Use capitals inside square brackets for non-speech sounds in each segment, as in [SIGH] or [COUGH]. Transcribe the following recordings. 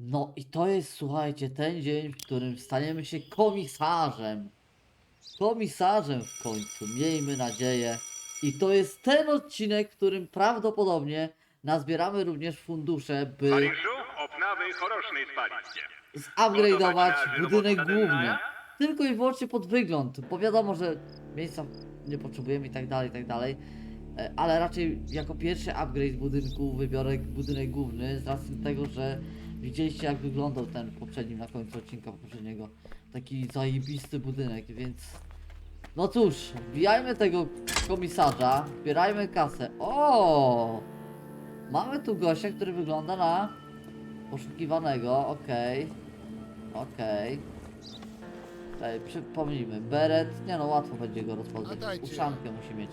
No i to jest, słuchajcie, ten dzień, w którym staniemy się komisarzem. Komisarzem w końcu, miejmy nadzieję. I to jest ten odcinek, w którym prawdopodobnie nazbieramy również fundusze, by spaliście. zupgrade'ować budynek główny. Tylko i wyłącznie pod wygląd, bo wiadomo, że miejsca nie potrzebujemy i tak dalej, i tak dalej. E, Ale raczej jako pierwszy upgrade budynku wybiorę budynek główny z racji tego, że widzieliście jak wyglądał ten poprzedni na końcu odcinka poprzedniego. Taki zajebisty budynek, więc no cóż, wbijajmy tego komisarza, zbierajmy kasę. O! Mamy tu gościa, który wygląda na poszukiwanego, okej. Okej. Okay. Przypomnijmy, beret, nie no łatwo będzie go rozpoznać. Nadajcie. Uszankę musi mieć.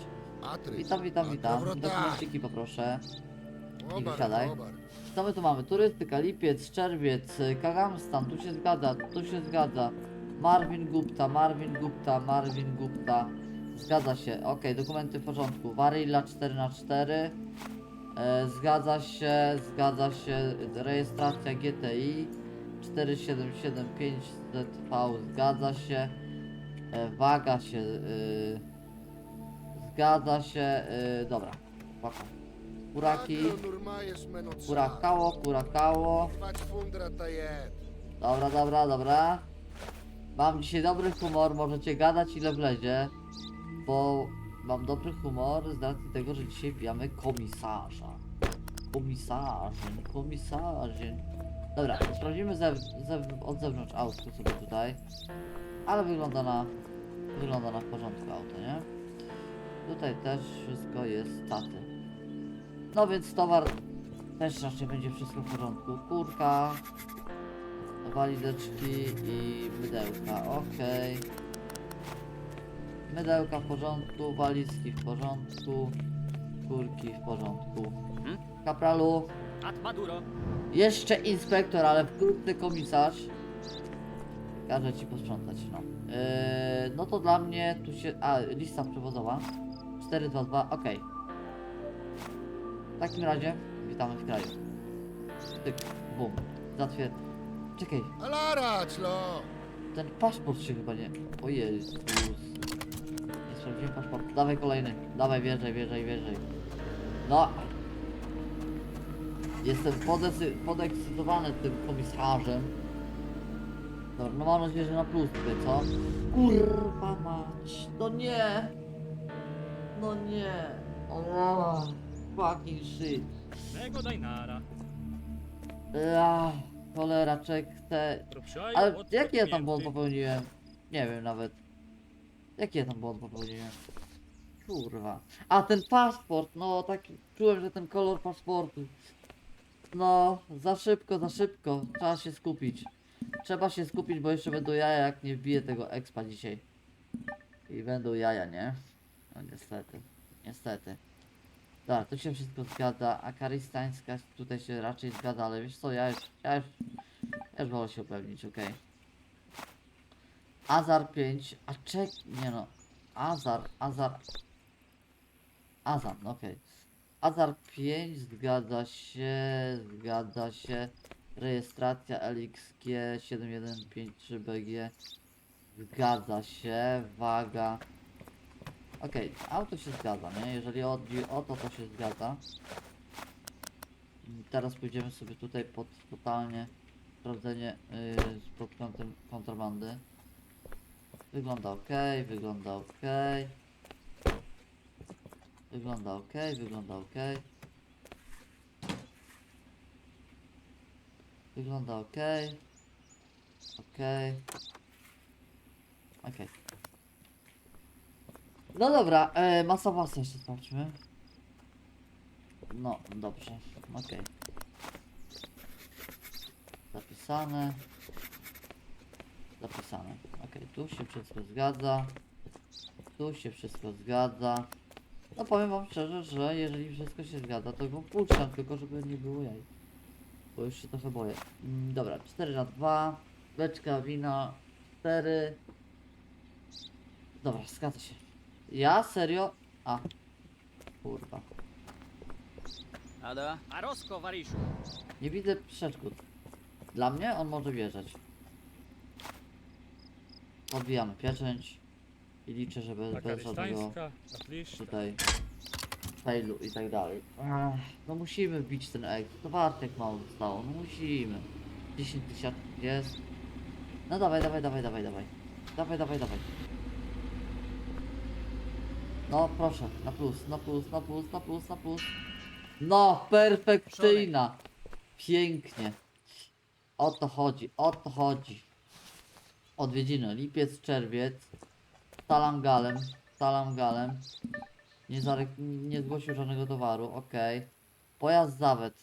Witam, witam, witam. Dobra, Dokumenciki poproszę. Obar, wysiadaj. Co my tu mamy? Turystyka, lipiec, czerwiec, Kagamstan, tu się zgadza, tu się zgadza. Marvin Gupta, Marvin Gupta, Marvin Gupta. Zgadza się, ok, dokumenty w porządku. Varilla 4x4. E, zgadza się, zgadza się. Rejestracja GTI 4775ZV, zgadza się. E, waga się. Y, zgadza się. Y, dobra, paka. Kuraki. Kurakało, kurakało. Dobra, dobra, dobra. Mam dzisiaj dobry humor, możecie gadać ile wlezie, bo mam dobry humor z racji tego, że dzisiaj bijamy komisarza. Komisarzyn, komisarzyn. Dobra, sprawdzimy zew zew od zewnątrz autko sobie tutaj. Ale wygląda na... Wygląda na w porządku auto, nie? Tutaj też wszystko jest staty. No więc towar też raczej będzie wszystko w porządku. Kurka, walideczki i mydełka, okej. Mydełka w porządku, walizki w porządku, kurki w porządku. Kapralu, Ad Maduro. jeszcze inspektor, ale wkrótce komisarz. Każe ci posprzątać, no. Yy, no to dla mnie tu się. A, lista przewozowa. 422, okej. W takim razie witamy w kraju. Tyk, bum. Zatwier... Czekaj, Alarać, lo. ten paszport się chyba nie. O Jezus. Nie sprawdziłem paszportu. Dawaj kolejny. Dawaj, wjeżdżaj, wjeżdżaj, wjeżdżaj. No. Jestem podesy, podekscytowany tym komisarzem. Dobra, no mam nadzieję, że na plus tutaj, co? Kurwa mać. No nie. No nie. O, fucking shit. Nego Dajnara. Ja, cholera, czek, te... Ale jaki ja tam błąd popełniłem? Nie wiem nawet. Jaki ja tam błąd popełniłem? Kurwa. A ten paszport, no taki czułem, że ten kolor paszportu. No, za szybko, za szybko. Trzeba się skupić. Trzeba się skupić, bo jeszcze będą jaja, jak nie wbiję tego expa dzisiaj. I będą jaja, nie? No niestety. Niestety. Tak, to się wszystko zgadza. A karystańska tutaj się raczej zgadza, ale wiesz co, ja już, ja już, ja już wolę się upewnić, okej. Azar 5, a czek, nie no, Azar, Azar, Azar, no okej. Azar 5, zgadza się, zgadza się. Rejestracja LXG 7153BG, zgadza się, waga. Okej, auto się zgadza, nie? Jeżeli chodzi o to, to się zgadza. Teraz pójdziemy sobie tutaj pod totalnie sprawdzenie yy, pod kątem kontrabandy. Wygląda ok, wygląda ok. Wygląda ok, wygląda ok. Wygląda ok. Ok. Ok. No dobra, e, masa masa jeszcze sprawdźmy. No, dobrze, okej. Zapisane. Zapisane. Okej, tu się wszystko zgadza. Tu się wszystko zgadza. No powiem wam szczerze, że jeżeli wszystko się zgadza, to go puszczam, tylko żeby nie było jaj. Bo już się trochę boję. Mm, dobra, 4 na 2. Beczka wina 4. Dobra, zgadza się. Ja serio. A. Kurwa. Ada? A Rosko, Wariszu. Nie widzę przeszkód. Dla mnie on może wjeżdżać. Podbijamy pieczęć i liczę, że bez, bez żadnego tutaj failu i tak dalej. No musimy wbić ten egg. To warte jak mało zostało. No musimy. 10 tysięcy jest. No dawaj, dawaj, dawaj, dawaj, dawaj. Dawaj, dawaj, dawaj. No proszę, na plus, na plus, na plus, na plus, na plus. No, perfekcyjna. Pięknie. O to chodzi, o to chodzi. Odwiedziny, lipiec, czerwiec. Talangalem, talangalem. Nie, zarek nie zgłosił żadnego towaru, okej. Pojazd zawet.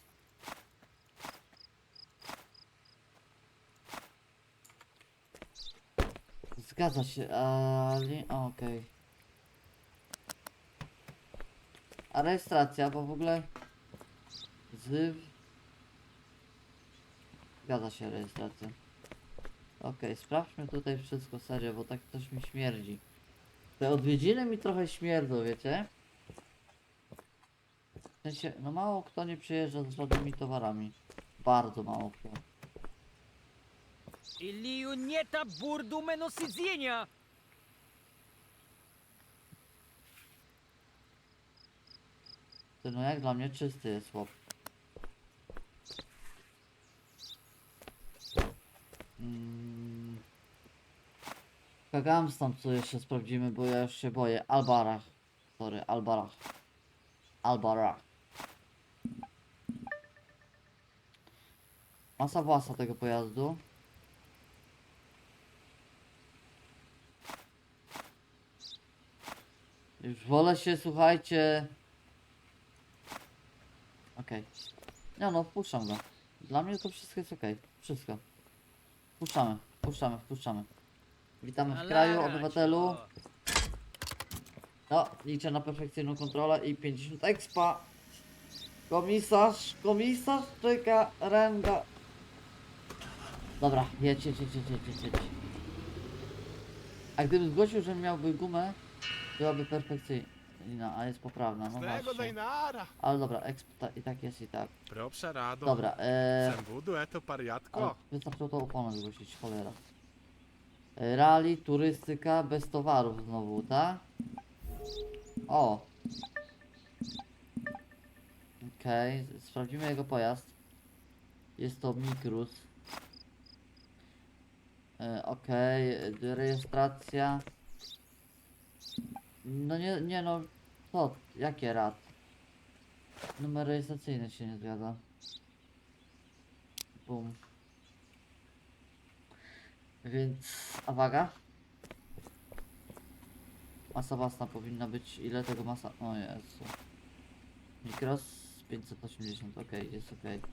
Zgadza się, ale... okej. A rejestracja, bo w ogóle... Z... Zgadza się rejestracja. Okej, sprawdźmy tutaj wszystko serio, bo tak coś mi śmierdzi. Te odwiedziny mi trochę śmierdzą, wiecie? W sensie, no mało kto nie przyjeżdża z żadnymi towarami. Bardzo mało kto. Илью нет бурду мену Ten no jak dla mnie czysty jest chłop. Hmm. Stąd co jeszcze sprawdzimy, bo ja już się boję. Albarach. Sorry, Albarach. Albarach. Masa własa tego pojazdu. Już wolę się, słuchajcie, Okej. No no, wpuszczam go. Dla mnie to wszystko jest okej. Wszystko. Wpuszczamy, wpuszczamy, wpuszczamy. Witamy w kraju, obywatelu. No, liczę na perfekcyjną kontrolę i 50 expa. Komisarz, komisarz czeka, ręga. Dobra, jedź, jedź, jedź, jedź, jedź, jedź. A gdybym zgłosił, że miałby gumę, byłaby perfekcyjna, a jest poprawna, no Złego właśnie. Ale dobra, exp ta, i tak jest i tak. Proszę rado. Dobra, eee, Zembudu eto ale pariatko. wystarczyło to oponę zgłosić, cholera. E, Rally, turystyka, bez towarów znowu, tak? O! Okej, sprawdzimy jego pojazd. Jest to Mikrus. E, Okej, e, rejestracja. No nie, nie no, co, jakie rad? Numer rejestracyjny się nie zgadza. Bum. Więc, a waga? Masa własna powinna być, ile tego masa? O Jezu. Mikros 580, ok, jest ok.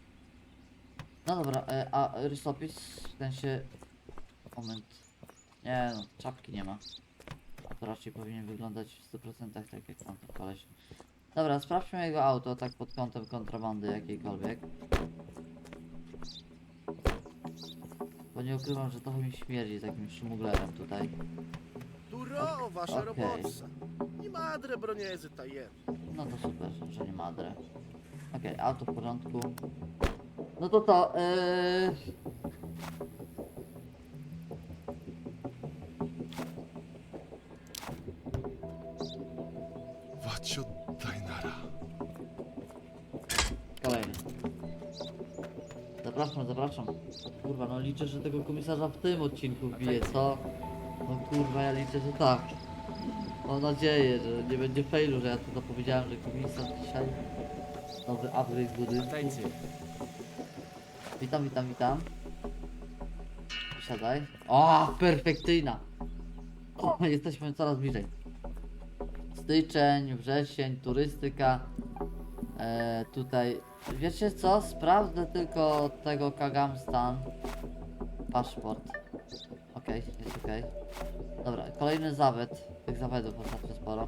No dobra, e, a rysopis w sensie... Moment. Nie no, czapki nie ma. To raczej powinien wyglądać w 100% tak jak tamten koleś. Dobra, sprawdźmy jego auto tak pod kątem kontrabandy jakiejkolwiek. Bo nie ukrywam, że trochę mi śmierdzi takim szmuglerem tutaj. Duro, wasza Okej. robotsa. Nie madre broniezy tajem. No to super, że nie ma adre. Okej, auto w porządku. No to to, yy... Zapraszam. Kurwa, no liczę, że tego komisarza w tym odcinku wbije, co? No kurwa, ja liczę, że tak. Mam nadzieję, że nie będzie failu, że ja to zapowiedziałem, że komisarz dzisiaj nowy upgrade budynku. Witajcie. Witam, witam, witam. Siadaj. O, perfekcyjna. O, jesteśmy coraz bliżej. Styczeń, wrzesień, turystyka. E, tutaj, wiecie co? Sprawdzę tylko tego Kagamstan. Paszport. Okej, jest okej. Dobra, kolejny zawet. Tych zawodów ostatnio sporo.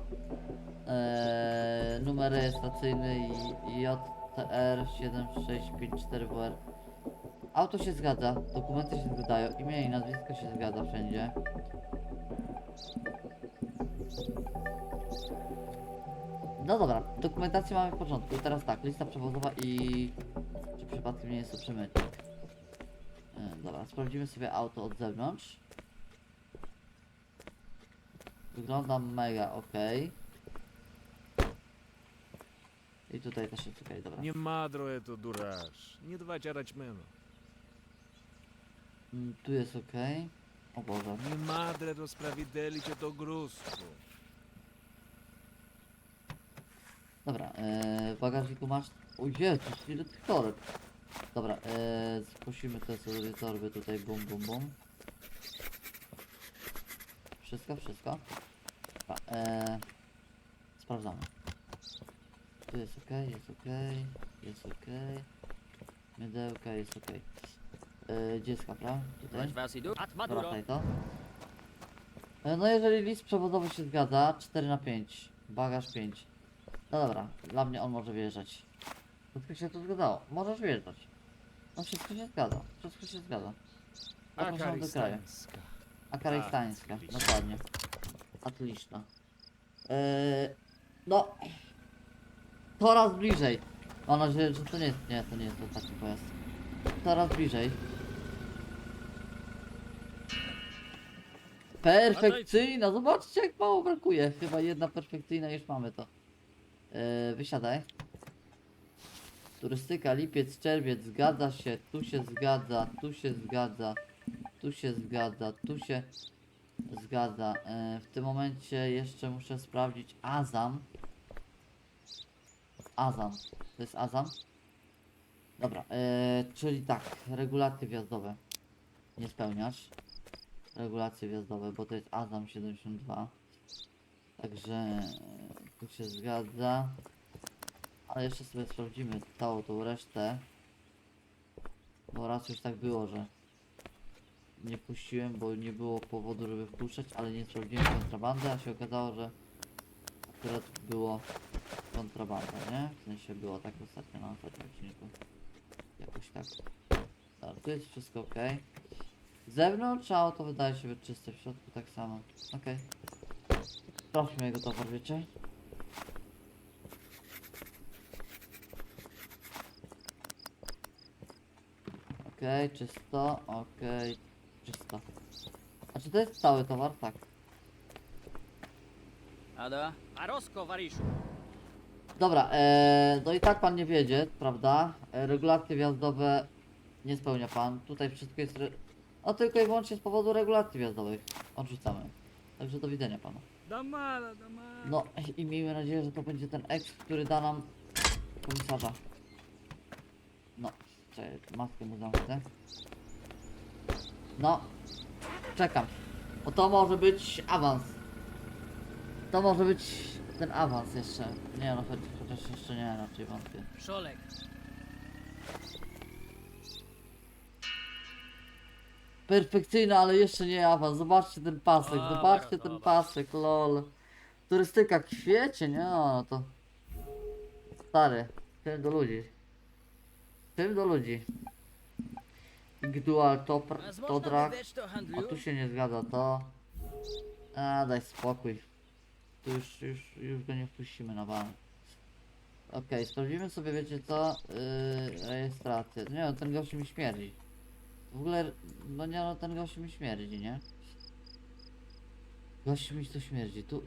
E, numer rejestracyjny i- JTR 7654WR. Auto się zgadza, dokumenty się zgadzają, imię i nazwisko się zgadza wszędzie. No dobra, dokumentację mamy w porządku. Teraz tak, lista przewozowa i... Czy przypadkiem nie jest to przemytnik? Dobra, sprawdzimy sobie auto od zewnątrz. Wygląda mega ok. I tutaj też jest ok, dobra. Не мадро это дураш. Не два рачмена. Mm, Tu jest ok. O Boże. Не мадре розправіделіче то грустку. Dobra, e, w bagażniku masz... O Jezus, ile tych toreb. Dobra, e, spusimy te sobie torby tutaj, bum, bum, bum. Wszystko, wszystko. Dobra, e, sprawdzamy. Tu jest ok, jest ok, jest ok. Mydełka jest ok. E, gdzie jest kapra? Tutaj. to. E, No jeżeli list przewodowy się zgadza, 4 na 5 bagaż 5 no dobra, dla mnie on może wjeżdżać. Tylko się to zgadzało. Możesz wjeżdżać. No wszystko się zgadza. Wszystko się zgadza. Tak Zapraszam do kraju. Akaraistańska, tak, dokładnie. Atliczna. Yy, no. Coraz bliżej. Mam nadzieję, że to nie jest. Nie, to nie jest to taki pojazd. Coraz bliżej. Perfekcyjna! Zobaczcie jak mało brakuje. Chyba jedna perfekcyjna już mamy to. Eee, wysiadaj. Turystyka, lipiec, czerwiec, zgadza się, tu się zgadza, tu się zgadza, tu się zgadza, tu się zgadza. E, w tym momencie jeszcze muszę sprawdzić Azam. Azam. To jest Azam? Dobra, e, czyli tak, regulacje wjazdowe. Nie spełniasz. Regulacje wjazdowe, bo to jest Azam 72. Także tu się zgadza. Ale jeszcze sobie sprawdzimy całą tą resztę. Bo raz już tak było, że nie puściłem, bo nie było powodu, żeby wpuszczać, ale nie sprawdziłem kontrabandy, a się okazało, że akurat było kontrabanda, nie? W sensie było tak ostatnio na ostatnim odcinku. Jakoś tak. Dobra, tu jest wszystko ok. Z zewnątrz auto wydaje się być czyste, w środku tak samo. Ok. Sprawdźmy jego towar, wiecie? Okej, okay, czysto, okej, okay, czysto. A czy to jest cały towar? Tak. Ada? A Rosko, Wariszu. Dobra, e, no i tak pan nie wiedzie, prawda? E, regulacje wjazdowe nie spełnia pan. Tutaj wszystko jest... Re... No tylko i wyłącznie z powodu regulacji wjazdowych. Odrzucamy. Także do widzenia panu. Damala, damala. No i miejmy nadzieję, że to będzie ten eks, który da nam komisarza. Czekaj, maskę mu zamknę. No, czekam. Bo to może być awans. To może być ten awans jeszcze. Nie no, choć- chociaż jeszcze nie, raczej wątpię. Szolek. Perfekcyjna, ale jeszcze nie awans. Zobaczcie ten pasek, Dobra, zobaczcie ten dobra. pasek, lol. Turystyka kwiecie, nie no to... Stary, tym do ludzi. Tym do ludzi. Dual top, to drag. to A tu się nie zgadza to. A daj spokój. Tu już, już, już go nie wpuścimy na bank. Okej, sprawdzimy sobie, wiecie co? Yy, rejestrację. Nie no, ten gościu mi śmierdzi. W ogóle, no nie no, ten gościu mi śmierdzi, nie? Gościu mi to śmierdzi. Tu,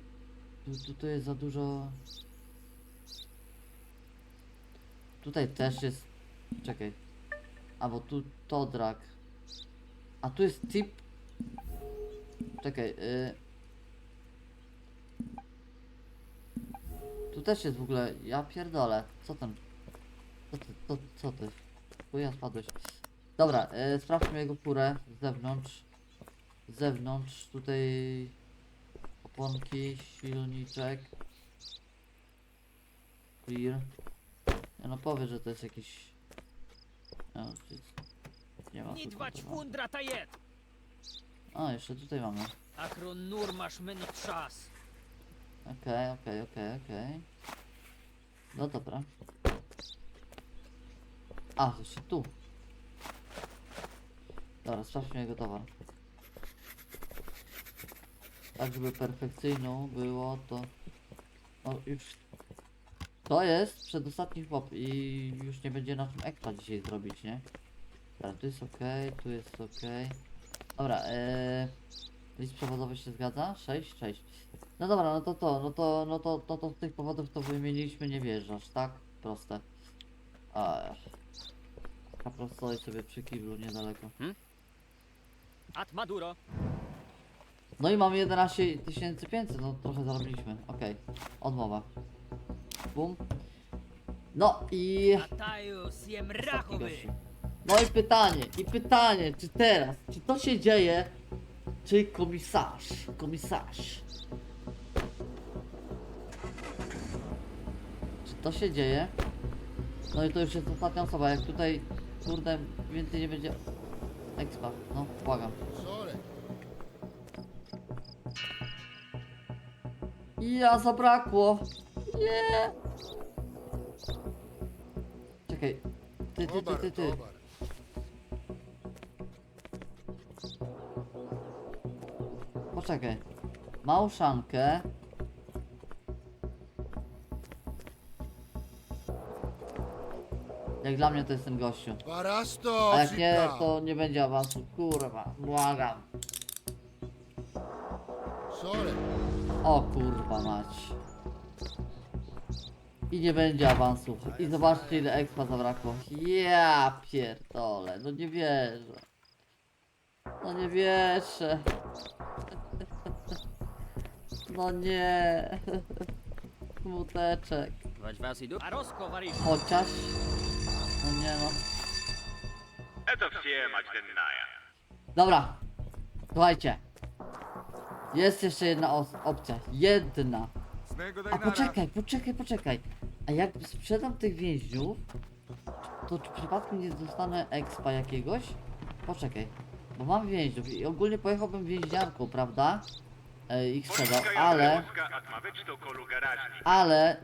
tu, tu, tu jest za dużo... Tutaj też jest... Czekaj. A bo tu to drag. A tu jest tip. Czekaj, y... Tu też jest w ogóle, ja pierdolę, co tam? Co ty, co, co ty? Chuja spadłeś. Dobra, y, sprawdźmy jego furę z zewnątrz. Z zewnątrz, tutaj... Oponki, silniczek. Clear. Ja no powie, że to jest jakiś... No. Nie ma tu Nitwa kontroli. ćwundra tajet. A, jeszcze tutaj mamy. Akron nur masz meni czas. Okej, okej, okej, okej. No dobra. A, jeszcze tu. Dobra, sprawdźmy jego towar. Tak, żeby perfekcyjną było to... O, już... To jest przedostatni chłop i już nie będzie na czym ekstra dzisiaj zrobić, nie? Dobra, tu jest ok, tu jest ok. Dobra, eee, list przewodowy się zgadza? 6? 6. No dobra, no to to, no to, no to, no to z tych powodów to wymieniliśmy nie wjeżdżasz, tak? Proste. Ach. Kapro stoi sobie przy kiblu niedaleko. At Maduro. No i mamy 11 500, no trochę zarobiliśmy. Okej, odmowa. Bum. No i... Ostatni rachowy. gościu. No i pytanie, i pytanie, czy teraz, czy to się dzieje, czy komisarz, komisarz. Czy to się dzieje? No i to już jest ostatnia osoba, jak tutaj, kurde, więcej nie będzie... Expa, no, błagam. Sorry. Ja zabrakło. Nie. Czekaj. Ty, ty, ty, ty, ty. Poczekaj. Małszankę. Jak dla mnie to jest ten gościu. Barasto, A jak nie, to nie będzie awansu. Kurwa, błagam. Sorry. O kurwa mać. I nie będzie awansu. I zobaczcie ile expa zabrakło. Ja pierdolę, no nie wierzę. No nie wierzę. No nie. Smuteczek. Wać was idu. A Rosko Wariszu. Chociaż. No nie no. Это все мать денная. Dobra. Słuchajcie. Jest jeszcze jedna os- opcja. Jedna. A poczekaj, poczekaj, poczekaj. A jak sprzedam tych więźniów, to czy przypadkiem nie dostanę expa jakiegoś? Poczekaj, bo mam więźniów i ogólnie pojechałbym więźniarką, prawda? E, ich sprzedał, ale... Ale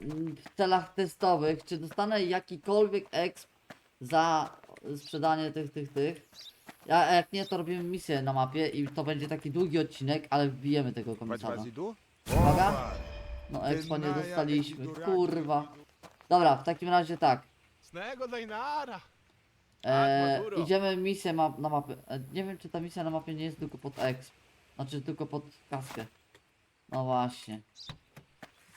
w celach testowych, czy dostanę jakikolwiek exp za sprzedanie tych, tych, tych? Ja, jak nie, to robimy misję na mapie i to będzie taki długi odcinek, ale wbijemy tego komisarza. Bazidu. Uwaga! No expo nie dostaliśmy, kurwa. Dobra, w takim razie tak. Snego Dajnara! E, Maduro. idziemy misję ma na mapę. E, nie wiem czy ta misja na mapie nie jest tylko pod exp. Znaczy tylko pod kaskę. No właśnie.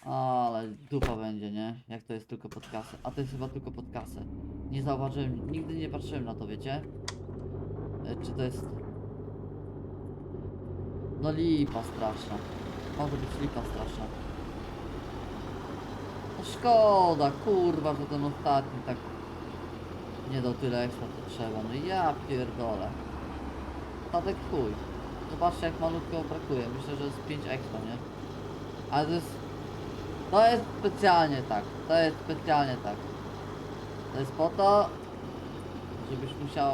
Ale dupa będzie, nie? Jak to jest tylko pod kasę. A to jest chyba tylko pod kasę. Nie zauważyłem, nigdy nie patrzyłem na to, wiecie? E, czy to jest... No lipa straszna. Może być lipa straszna. Szkoda, kurwa, że ten ostatni tak nie dał tyle ekstra co trzeba. No ja pierdolę. Statek chuj. Zobaczcie jak malutko brakuje. Myślę, że jest 5 ekstra, nie? Ale to jest... To jest specjalnie tak. To jest specjalnie tak. To jest po to, żebyś musiał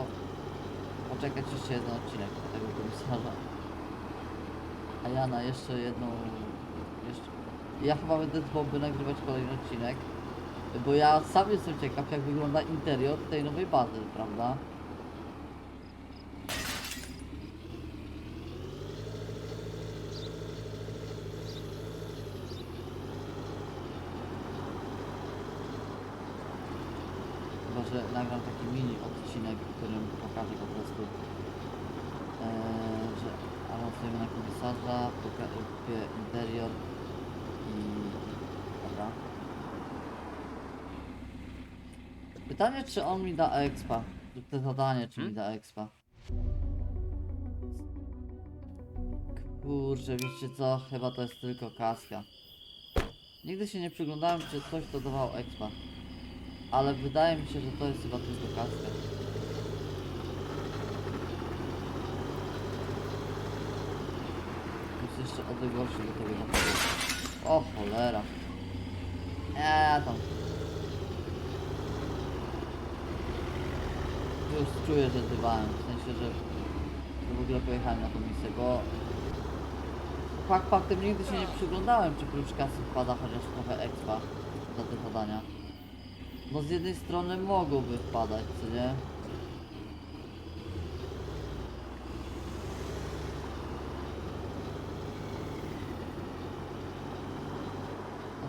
poczekać jeszcze jeden odcinek tego komisarza. A ja na jeszcze jedną... Ja chyba będę z bomby nagrywać kolejny odcinek. Bo ja sam jestem ciekaw jak wygląda interior tej nowej bazy, prawda? Chyba, że nagram taki mini odcinek, w którym pokażę po prostu, eee, że awansujemy na komisarza, pokażę interior. Dobra. Pytanie, czy on mi da expa? Te zadanie, czy mi da expa? Kurczę, wiecie co? Chyba to jest tylko kaska. Nigdy się nie przyglądałem, czy coś to dawało expa. Ale wydaje mi się, że to jest chyba tylko kaska. Jest jeszcze odległości do tego. O cholera. Eee, tam. Już czuję, że zrywałem, w sensie, że w ogóle pojechałem na tą misję, bo fakt faktem nigdy się nie przyglądałem, czy prócz kasy wpada chociaż trochę expa za te zadania. No z jednej strony mogłoby wpadać, co nie?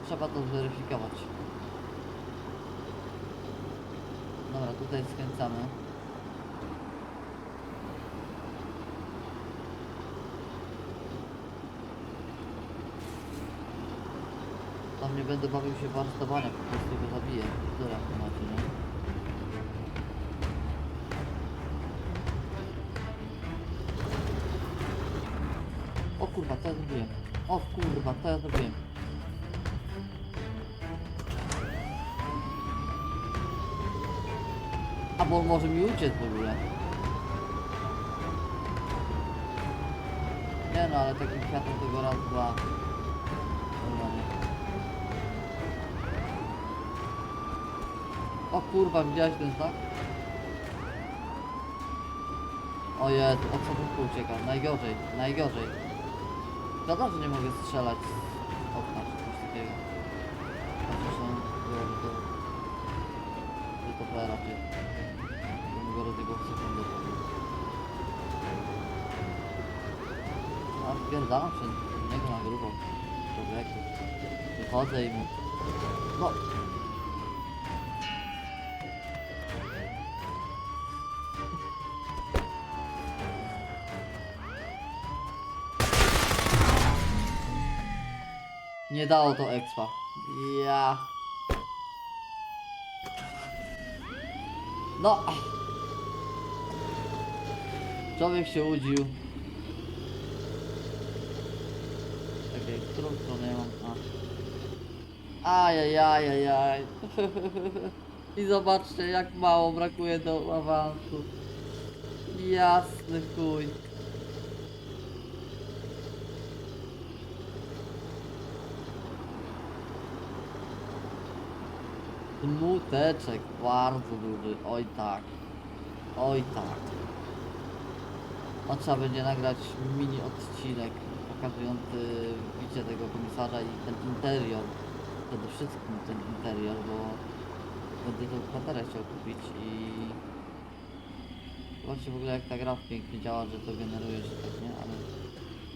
trzeba to zweryfikować. Dobra, tutaj skręcamy. Tam nie będę bawił się warsztowania, po prostu go zabiję. Dobra, to macie, nie? O kurwa, to ja zrobiłem. O kurwa, to ja zrobiłem. On może mi uciec w ogóle. Nie no, ale takim kwiatem tego raz, dwa. O kurwa, widziałeś ten znak? O Jezu, od co uciekam? Najgorzej, najgorzej. Szkoda, że nie mogę strzelać z okna czy coś takiego. Chociaż on było, że to... że to ple raczej. Bym go rozjebał w sekundę. Się w niego na. Wychodzę i. No! Nie dało to expa. Ja. No. Człowiek się łudził. Czekaj, którą stronę mam? A. Ajajajajaj. [LAUGHS] I zobaczcie jak mało brakuje do awansu. Jasny chuj. Smuteczek bardzo duży, oj tak. Oj tak. No trzeba będzie nagrać mini odcinek pokazujący bicie tego komisarza i ten interior. Przede wszystkim ten interior, bo będę tą kwaterę chciał kupić i... Zobaczcie w ogóle jak ta gra pięknie działa, że to generuje się tak, nie? Ale...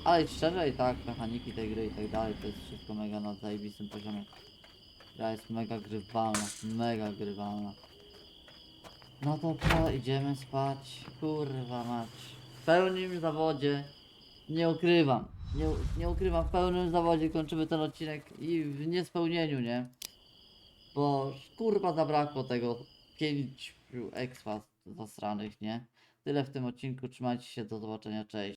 Ale szczerze i tak, mechaniki tej gry i tak dalej, to jest wszystko mega na zajebistym poziomie. Gra jest mega grywalna, mega grywalna. No to co, idziemy spać? Kurwa mać. W pełnym zawodzie. Nie ukrywam. Nie, nie ukrywam, w pełnym zawodzie kończymy ten odcinek i w niespełnieniu, nie? Bo kurwa zabrakło tego pięciu expa zasranych, nie? Tyle w tym odcinku, trzymajcie się, do zobaczenia, cześć.